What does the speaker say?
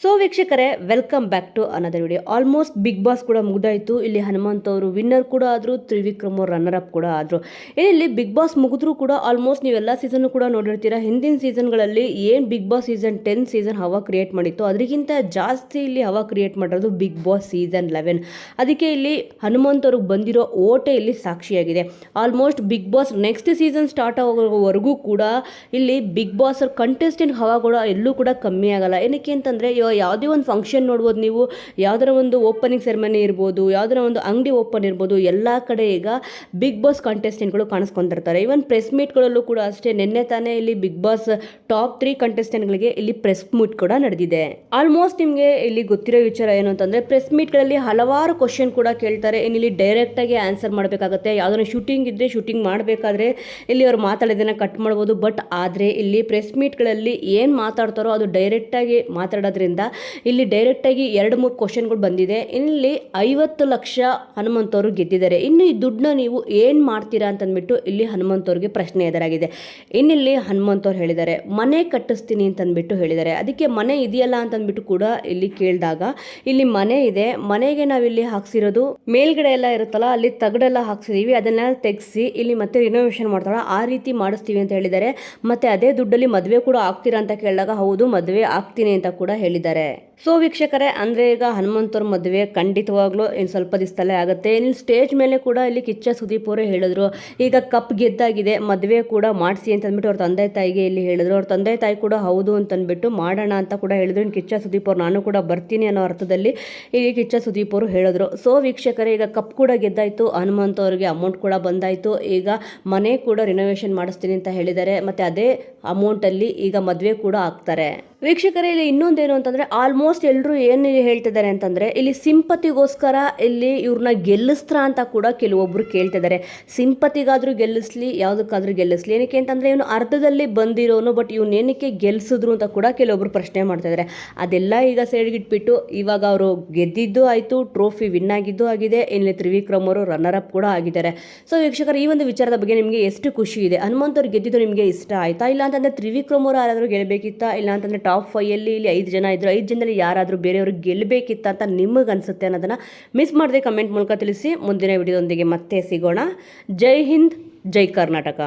So ವೀಕ್ಷಕರೇ welcome back to another video almost Bigg Boss ಕೂಡ ಮುಗ್ದಾಯಿತು. ಇಲ್ಲಿ ಹನುಮಂತ್ ಅವರು ವಿನ್ನರ್ ಕೂಡ ಆದರು, ತ್ರಿವಿಕ್ರಮ್ ಅವರು ರನ್ನರ್ ಅಪ್ ಕೂಡ ಆದರು. ಇಲ್ಲಿ ಬಿಗ್ ಬಾಸ್ ಮುಗಿದ್ರು ಕೂಡ ಆಲ್ಮೋಸ್ಟ್ ನೀವೆಲ್ಲ ಸೀಸನ್ ಕೂಡ ನೋಡಿರ್ತೀರಾ. ಹಿಂದಿನ ಸೀಸನ್ಗಳಲ್ಲಿ ಏನು Bigg Boss season ten season ಹವಾ ಕ್ರಿಯೇಟ್ ಮಾಡಿತ್ತು ಅದಕ್ಕಿಂತ ಜಾಸ್ತಿ ಇಲ್ಲಿ ಹವಾ ಕ್ರಿಯೇಟ್ ಮಾಡಿರೋದು ಬಿಗ್ ಬಾಸ್ ಸೀಸನ್ ಲೆವೆನ್ ಅದಕ್ಕೆ ಇಲ್ಲಿ ಹನುಮಂತ್ ಅವ್ರಿಗೆ ಬಂದಿರೋ ಓಟೆ ಇಲ್ಲಿ ಸಾಕ್ಷಿಯಾಗಿದೆ. Almost Bigg Boss next season start ಆಗೋವರೆಗೂ ಕೂಡ ಇಲ್ಲಿ ಬಿಗ್ ಬಾಸ್ ಕಂಟೆಸ್ಟೆಂಟ್ ಹವಾ ಕೂಡ ಎಲ್ಲೂ ಕೂಡ ಕಮ್ಮಿ ಆಗಲ್ಲ. ಏನಕ್ಕೆ ಅಂತಂದರೆ ಯಾವುದೇ ಒಂದು ಫಂಕ್ಷನ್ ನೋಡ್ಬೋದು ನೀವು, ಯಾವುದರ ಒಂದು ಓಪನಿಂಗ್ ಸೆರೆಮನಿ ಇರ್ಬೋದು, ಯಾವುದರ ಒಂದು ಅಂಗಡಿ ಓಪನ್ ಇರ್ಬೋದು, ಎಲ್ಲ ಕಡೆ ಈಗ ಬಿಗ್ ಬಾಸ್ ಕಂಟೆಸ್ಟೆಂಟ್ಗಳು ಕಾಣಿಸ್ಕೊಂಡಿರ್ತಾರೆ. ಇವನ್ ಪ್ರೆಸ್ ಮೀಟ್ಗಳಲ್ಲೂ ಕೂಡ ಅಷ್ಟೇ, ನಿನ್ನೆ ತಾನೇ ಇಲ್ಲಿ ಬಿಗ್ ಬಾಸ್ ಟಾಪ್ ತ್ರೀ ಕಂಟೆಸ್ಟೆಂಟ್ಗಳಿಗೆ ಇಲ್ಲಿ ಪ್ರೆಸ್ ಮೀಟ್ ಕೂಡ ನಡೆದಿದೆ. ಆಲ್ಮೋಸ್ಟ್ ನಿಮಗೆ ಇಲ್ಲಿ ಗೊತ್ತಿರೋ ವಿಚಾರ ಏನು ಅಂತಂದರೆ ಪ್ರೆಸ್ ಮೀಟ್ಗಳಲ್ಲಿ ಹಲವಾರು ಕ್ವಶನ್ ಕೂಡ ಕೇಳ್ತಾರೆ. ಇನ್ನು ಇಲ್ಲಿ ಡೈರೆಕ್ಟಾಗಿ ಆನ್ಸರ್ ಮಾಡಬೇಕಾಗುತ್ತೆ. ಯಾವುದನ್ನ ಶೂಟಿಂಗ್ ಇದ್ದರೆ ಶೂಟಿಂಗ್ ಮಾಡಬೇಕಾದ್ರೆ ಇಲ್ಲಿ ಅವ್ರು ಮಾತಾಡೋದನ್ನು ಕಟ್ ಮಾಡ್ಬೋದು. ಬಟ್ ಆದರೆ ಇಲ್ಲಿ ಪ್ರೆಸ್ ಮೀಟ್ಗಳಲ್ಲಿ ಏನು ಮಾತಾಡ್ತಾರೋ ಅದು ಡೈರೆಕ್ಟಾಗಿ ಮಾತಾಡೋದ್ರಿಂದ ಇಲ್ಲಿ ಡೈರೆಕ್ಟಾಗಿ ಎರಡು ಮೂರು ಕ್ವಶನ್ಗಳು ಬಂದಿದೆ. ಇಲ್ಲಿ ಐವತ್ತು ಲಕ್ಷ ಹನುಮಂತವರು ಗೆದ್ದಿದ್ದಾರೆ. ಇನ್ನು ಈ ದುಡ್ಡನ್ನ ನೀವು ಏನು ಮಾಡ್ತೀರಾ ಅಂತಂದ್ಬಿಟ್ಟು ಇಲ್ಲಿ ಹನುಮಂತವ್ರಿಗೆ ಪ್ರಶ್ನೆ ಎದುರಾಗಿದೆ. ಇನ್ನಿಲ್ಲಿ ಹನುಮಂತವ್ರು ಹೇಳಿದ್ದಾರೆ, ಮನೆ ಕಟ್ಟಿಸ್ತೀನಿ ಅಂತಂದ್ಬಿಟ್ಟು ಹೇಳಿದ್ದಾರೆ. ಅದಕ್ಕೆ ಮನೆ ಇದೆಯಲ್ಲ ಅಂತಂದ್ಬಿಟ್ಟು ಕೂಡ ಇಲ್ಲಿ ಕೇಳಿದಾಗ, ಇಲ್ಲಿ ಮನೆ ಇದೆ, ಮನೆಗೆ ನಾವಿಲ್ಲಿ ಹಾಕ್ಸಿರೋದು ಮೇಲ್ಗಡೆ ಎಲ್ಲ ಇರುತ್ತಲ್ಲ, ಅಲ್ಲಿ ತಗಡೆಲ್ಲ ಹಾಕ್ಸಿದೀವಿ, ಅದನ್ನೆಲ್ಲ ತೆಗೆಸಿ ಇಲ್ಲಿ ಮತ್ತೆ ರಿನೋವೇಷನ್ ಮಾಡ್ತಾಳ ಆ ರೀತಿ ಮಾಡಿಸ್ತೀವಿ ಅಂತ ಹೇಳಿದ್ದಾರೆ. ಮತ್ತೆ ಅದೇ ದುಡ್ಡಲ್ಲಿ ಮದುವೆ ಕೂಡ ಆಗ್ತೀರಾ ಅಂತ ಕೇಳಿದಾಗ, ಹೌದು, ಮದುವೆ ಆಗ್ತೀನಿ ಅಂತ ಕೂಡ ಹೇಳಿದ್ದಾರೆ. ಮಾಡಿದ್ದಾರೆ ಸೊ ವೀಕ್ಷಕರೇ, ಅಂದರೆ ಈಗ ಹನುಮಂತವ್ರ ಮದುವೆ ಖಂಡಿತವಾಗ್ಲೂ ಇನ್ನು ಸ್ವಲ್ಪ ದಿವಸದಲ್ಲೇ ಆಗುತ್ತೆ. ಇನ್ನು ಸ್ಟೇಜ್ ಮೇಲೆ ಕೂಡ ಇಲ್ಲಿ ಕಿಚ್ಚ ಸುದೀಪ್ ಅವರೇ ಹೇಳಿದ್ರು. ಈಗ ಕಪ್ ಗೆದ್ದಾಗಿದೆ, ಮದುವೆ ಕೂಡ ಮಾಡಿಸಿ ಅಂತ ಅಂದ್ಬಿಟ್ಟು ಅವ್ರ ತಂದೆ ತಾಯಿಗೆ ಇಲ್ಲಿ ಹೇಳಿದ್ರು. ಅವ್ರ ತಂದೆ ತಾಯಿ ಕೂಡ ಹೌದು ಅಂತಂದ್ಬಿಟ್ಟು ಮಾಡೋಣ ಅಂತ ಕೂಡ ಹೇಳಿದ್ರು. ಇನ್ನು ಕಿಚ್ಚ ಸುದೀಪ್ ಅವ್ರು, ನಾನು ಕೂಡ ಬರ್ತೀನಿ ಅನ್ನೋ ಅರ್ಥದಲ್ಲಿ ಈಗ ಕಿಚ್ಚ ಸುದೀಪ್ ಅವರು ಹೇಳಿದ್ರು. ಸೊ ವೀಕ್ಷಕರೇ, ಈಗ ಕಪ್ ಕೂಡ ಗೆದ್ದಾಯಿತು, ಹನುಮಂತ ಅವರಿಗೆ ಅಮೌಂಟ್ ಕೂಡ ಬಂದಾಯಿತು. ಈಗ ಮನೆ ಕೂಡ ರಿನೋವೇಷನ್ ಮಾಡಿಸ್ತೀನಿ ಅಂತ ಹೇಳಿದ್ದಾರೆ. ಮತ್ತು ಅದೇ ಅಮೌಂಟಲ್ಲಿ ಈಗ ಮದುವೆ ಕೂಡ ಆಗ್ತಾರೆ. ವೀಕ್ಷಕರೇ, ಇಲ್ಲಿ ಇನ್ನೊಂದೇನು ಅಂತಂದರೆ ಆಲ್ಮೋಸ್ಟ್ ಎಲ್ಲರೂ ಏನು ಹೇಳ್ತಿದ್ದಾರೆ ಅಂತಂದರೆ, ಇಲ್ಲಿ ಸಿಂಪತಿಗೋಸ್ಕರ ಇಲ್ಲಿ ಇವ್ರನ್ನ ಗೆಲ್ಲಿಸ್ತ್ರ ಅಂತ ಕೂಡ ಕೆಲವೊಬ್ಬರು ಕೇಳ್ತಿದ್ದಾರೆ. ಸಿಂಪತಿಗಾದರೂ ಗೆಲ್ಲಿಸ್ಲಿ, ಯಾವುದಕ್ಕಾದ್ರೂ ಗೆಲ್ಲಿಸ್ಲಿ. ಏನಕ್ಕೆ ಅಂತಂದರೆ, ಇವನು ಅರ್ಧದಲ್ಲಿ ಬಂದಿರೋನು ಬಟ್ ಇವನು ಏನಕ್ಕೆ ಗೆಲ್ಲಿಸಿದ್ರು ಅಂತ ಕೂಡ ಕೆಲವೊಬ್ಬರು ಪ್ರಶ್ನೆ ಮಾಡ್ತಿದ್ದಾರೆ. ಅದೆಲ್ಲ ಈಗ ಸೈಡ್ಗಿಟ್ಬಿಟ್ಟು, ಇವಾಗ ಅವರು ಗೆದ್ದಿದ್ದು ಆಯಿತು ಟ್ರೋಫಿ ವಿನ್ ಆಗಿದ್ದು ಆಗಿದೆ. ಇಲ್ಲಿ ತ್ರಿವಿಕ್ರಮ್ ಅವರು ರನ್ನರ್ ಅಪ್ ಕೂಡ ಆಗಿದ್ದಾರೆ. ಸೊ ವೀಕ್ಷಕರು, ಈ ಒಂದು ವಿಚಾರದ ಬಗ್ಗೆ ನಿಮಗೆ ಎಷ್ಟು ಖುಷಿ ಇದೆ? ಹನುಮಂತವ್ರು ಗೆದ್ದಿದ್ದು ನಿಮಗೆ ಇಷ್ಟ ಆಯಿತಾ? ಇಲ್ಲ ಅಂತಂದರೆ ತ್ರಿವಿಕ್ರಮ್ ಅವರು ಯಾರಾದರೂ ಗೆಲ್ಲಬೇಕಿತ್ತಾ ಇಲ್ಲ ಅಂತಂದರೆ ಟಾಪ್ ಫೈಯಲ್ಲಿ ಇಲ್ಲಿ ಐದು ಜನ ಇದ್ದರು ಐದು ಯಾರಾದರೂ ಬೇರೆಯವ್ರಿಗೆ ಗೆಲ್ಲಬೇಕಿತ್ತ ಅಂತ ನಿಮಗೆ ಅನಿಸುತ್ತೆ ಅನ್ನೋದನ್ನು ಮಿಸ್ ಮಾಡದೆ ಕಮೆಂಟ್ ಮೂಲಕ ತಿಳಿಸಿ. ಮುಂದಿನ ವಿಡಿಯೋದೊಂದಿಗೆ ಮತ್ತೆ ಸಿಗೋಣ. ಜೈ ಹಿಂದ್, ಜೈ ಕರ್ನಾಟಕ.